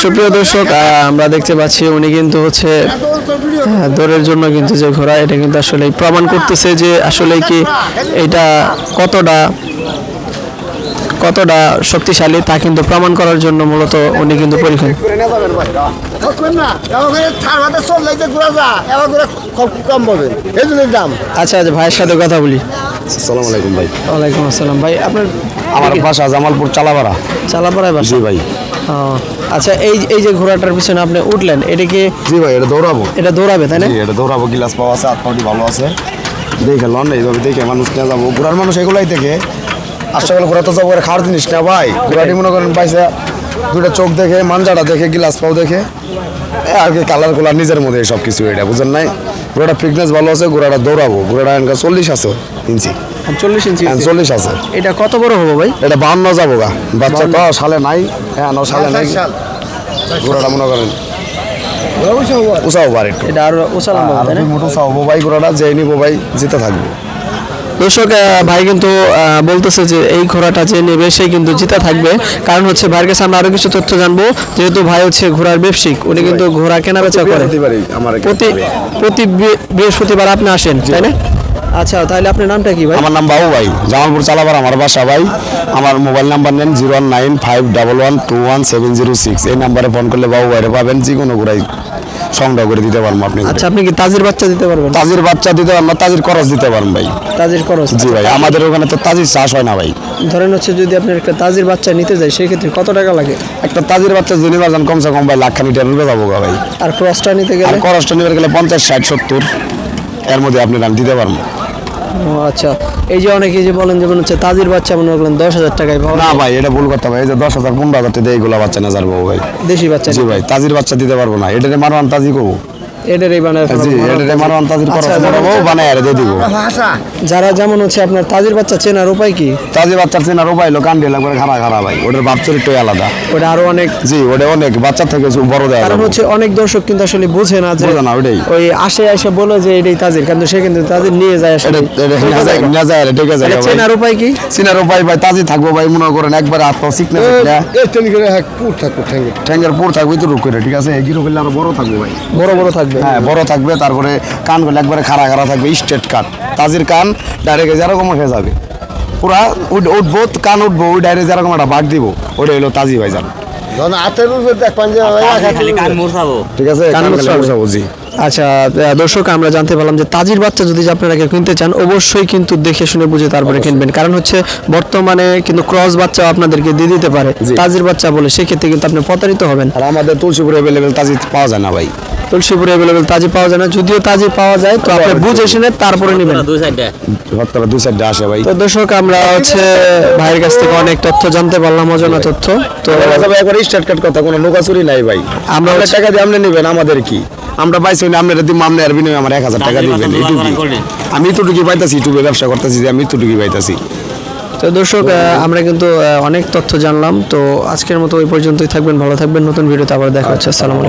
সুপ্রিয় দর্শক আহ, আমরা দেখতে পাচ্ছি উনি কিন্তু হচ্ছে দৌড়ের জন্য কিন্তু যে ঘোড়া এটা কিন্তু আসলে প্রমাণ করতেছে যে আসলে কি এটা কতটা কতটা শক্তিশালী তা কিন্তু প্রমাণ করার জন্য মূলত উনি কিন্তু পরীক্ষা আচ্ছা আচ্ছা ভাইয়ের সাথে কথা বলি। আসসালামু আলাইকুম ভাই। ওয়ালাইকুম আসসালাম। ভাই আপনার আমার বাসা জামালপুর চালাপাড়া চালাপাড়ায় বাসা? জি ভাই। আচ্ছা এই এই যে ঘোড়াটার পিছনে আপনি উঠলেন এটা কি জি ভাই এটা দৌড়াবো। এটা দৌড়াবে তাই না? এটা দৌড়াবো গিলাস পাওয়া আছে আত্মাটি ভালো আছে। দেখে লন এইভাবে দেখে মানুষ নিয়ে যাব। ঘোড়ার মানুষ এগুলাই দেখে। আসতে গেলে ঘোরা তো যাব খাওয়ার জিনিস না ভাই। ঘোড়াটি মনে করেন পাইছে দুটা চোখ দেখে মাঞ্জাটা দেখে গ্লাস পাও দেখে। আর কি কালার কোলার নিজের মধ্যে সব কিছু এটা বুঝেন নাই? ঘোড়াটা ফিটনেস ভালো আছে ঘোড়াটা দৌড়াবো। ঘোড়াটা এনকা চল্লিশ আছে ইঞ্চি। চল্লিশ ইঞ্চি হ্যাঁ, চল্লিশ আছে। এটা কত বড় হব ভাই? এটা বান্ন যাব গা। বাচ্চা তো সালে নাই? হ্যাঁ ন সালে নাই। ঘোড়াটা মনে করেন। উঁচাও পারে একটু। এটা আরও লম্বা হবে, আর ভাই ঘোড়াটা যে নিবো ভাই জিতে থাকবে। দর্শক ভাই কিন্তু বলতেছে যে এই ঘোড়াটা যে নেবে সে কিন্তু জিতে থাকবে। কারণ হচ্ছে ভাইয়ের কাছে আমরা আরও কিছু তথ্য জানব। যেহেতু ভাই হচ্ছে ঘোড়ার ব্যবসায়িক উনি কিন্তু ঘোড়া কেনা বেচা করে প্রতি প্রতি বৃহস্পতিবার আপনি আসেন তাই না? আচ্ছা তাহলে আপনার নামটা কি ভাই? আমার নাম বাবু ভাই জামালপুর চালাবার আমার বাসা ভাই। আমার মোবাইল নাম্বার নেন zero one nine five double one two one seven zero six. এই নাম্বারে ফোন করলে বাবু ভাইরে পাবেন যে কোনো ঘোড়াই সংগ্রহ করে দিতে পারব আপনি আচ্ছা আপনি কি তাজির বাচ্চা দিতে পারবেন? তাজির বাচ্চা দিতে পারব তাজির খরচ দিতে পারবেন ভাই। তাজির খরচ? জি ভাই আমাদের ওখানে তো তাজির চাষ হয় না ভাই। ধরেন হচ্ছে যদি আপনার একটা তাজির বাচ্চা নিতে যায় সেই ক্ষেত্রে কত টাকা লাগে? একটা তাজির বাচ্চা জেনে বাজান কমসে কম ভাই লাখ খানি টাকা যাব গা ভাই। আর ক্রসটা নিতে গেলে? খরচটা নিতে গেলে পঞ্চাশ ষাট সত্তর এর মধ্যে আপনি দাম দিতে পারবেন ও আচ্ছা। এই যে অনেকে যে বলেন যে মনে হচ্ছে তাজির বাচ্চা মনে করলেন দশ হাজার টাকায় পাবো না ভাই এটা ভুল করতে ভাই এই যে দশ হাজার পনেরো হাজার টাকা এইগুলো বাচ্চা না যাব ভাই। দেশি বাচ্চা জি ভাই তাজির বাচ্চা দিতে পারব না এটা মারওয়ান তাজি করব। এটারই বানায় জি ভালো। মারওয়ান তাজির খরচ আচ্ছা, বানায় দিয়ে দিব। যারা যেমন হচ্ছে আপনার তাজির বাচ্চা চেনার উপায় কি? তাজি বাচ্চার চেনার উপায় হলো কান ঢেলা করে খারা খারা ভাই। ওটার বাপ চরিত্রই আলাদা। ওটা আরও অনেক জি ওটা অনেক বাচ্চা থেকে বড় দেওয়া কারণ হচ্ছে অনেক দর্শক কিন্তু আসলে বোঝে না যে না, ওটাই। ওই আসে এসে বলে যে এটাই তাজির কিন্তু সে কিন্তু তাজির নিয়ে যায় আসলে। যায়- ঠিক আছে চেনার উপায় কি? চেনার উপায় ভাই তাজি থাকব ভাই মনে করেন একবার হাত পাও সিকনেস ঠ্যাঙ্গের পুর থাকবে তো রুক করে ঠিক আছে? এগিয়ে করলে আরও বড় থাকবে ভাই। বড় বড় থাকবে। হ্যাঁ বড় থাকবে তারপরে কানগুলো একবারে খাড়া খাড়া থাকবে স্ট্রেট কাট তাজির কান ডাইরেক্ট যেরকম হয়ে যাবে। পুরা উঠ- উঠবো কান উঠবো ওই ডাইরেক্ট যেরকম একটা বাঘ দিব ওটা হলো তাজি ভাই ঠিক আছে কান কান জি। আচ্ছা দর্শক আমরা জানতে পারলাম যে তাজির বাচ্চা যদি আপনারা কেউ কিনতে চান অবশ্যই কিন্তু দেখে শুনে বুঝে তারপরে কিনবেন। কারণ হচ্ছে বর্তমানে কিন্তু ক্রস বাচ্চা আপনাদেরকে দিয়ে দিতে পারে। তাজির বাচ্চা বলে সেক্ষেত্রে কিন্তু আপনি প্রতারিত হবেন। আর আমাদের তুলসীপুর অ্যাভেলেবেল তাজি পাওয়া যায় না ভাই। তুলসীপুরে অ্যাভেলেবেল তাজি পাওয়া যায় না। যদিও তাজি পাওয়া যায় তো আপনি বুঝে শুনে তারপরে নেবেন। সত্তর দুই সাইডে আসে। ভাই। তো দর্শক আমরা হচ্ছে ভাইয়ের কাছ থেকে অনেক তথ্য জানতে পারলাম অজানা তথ্য। তো একবার স্টার্ট কাট কথা কোনো লোকাচুরি নাই ভাই। আমরা টাকা দিয়ে আপনি নেবেন আমাদের কি? আমরা পাইছি না আপনারা দিব আপনি আর বিনিময়ে আমার এক হাজার টাকা দিবেন এইটুকুই। আমি এতটুকুই পাইতাছি ইউটিউবে ব্যবসা করতেছি যে আমি এতটুকুই পাইতাছি। তো দর্শক আমরা কিন্তু অনেক তথ্য জানলাম। তো আজকের মতো ওই পর্যন্তই থাকবেন ভালো থাকবেন। নতুন ভিডিওতে আবার দেখা হচ্ছে। আসসালামু আলাইকুম।